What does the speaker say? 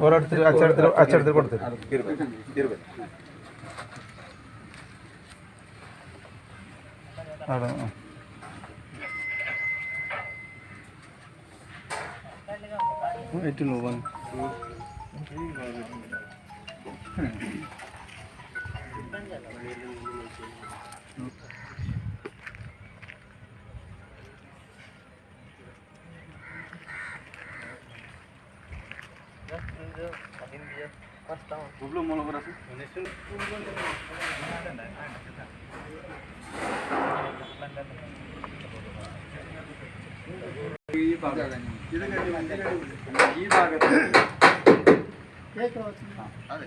ഓരോരുത്തർ അച്ചടത്തിൽ അച്ചടത്തിൽ കൊടുത്തത് അവിടെ ಈ ಭಾಗ ಈ ಭಾಗ ಅದೇ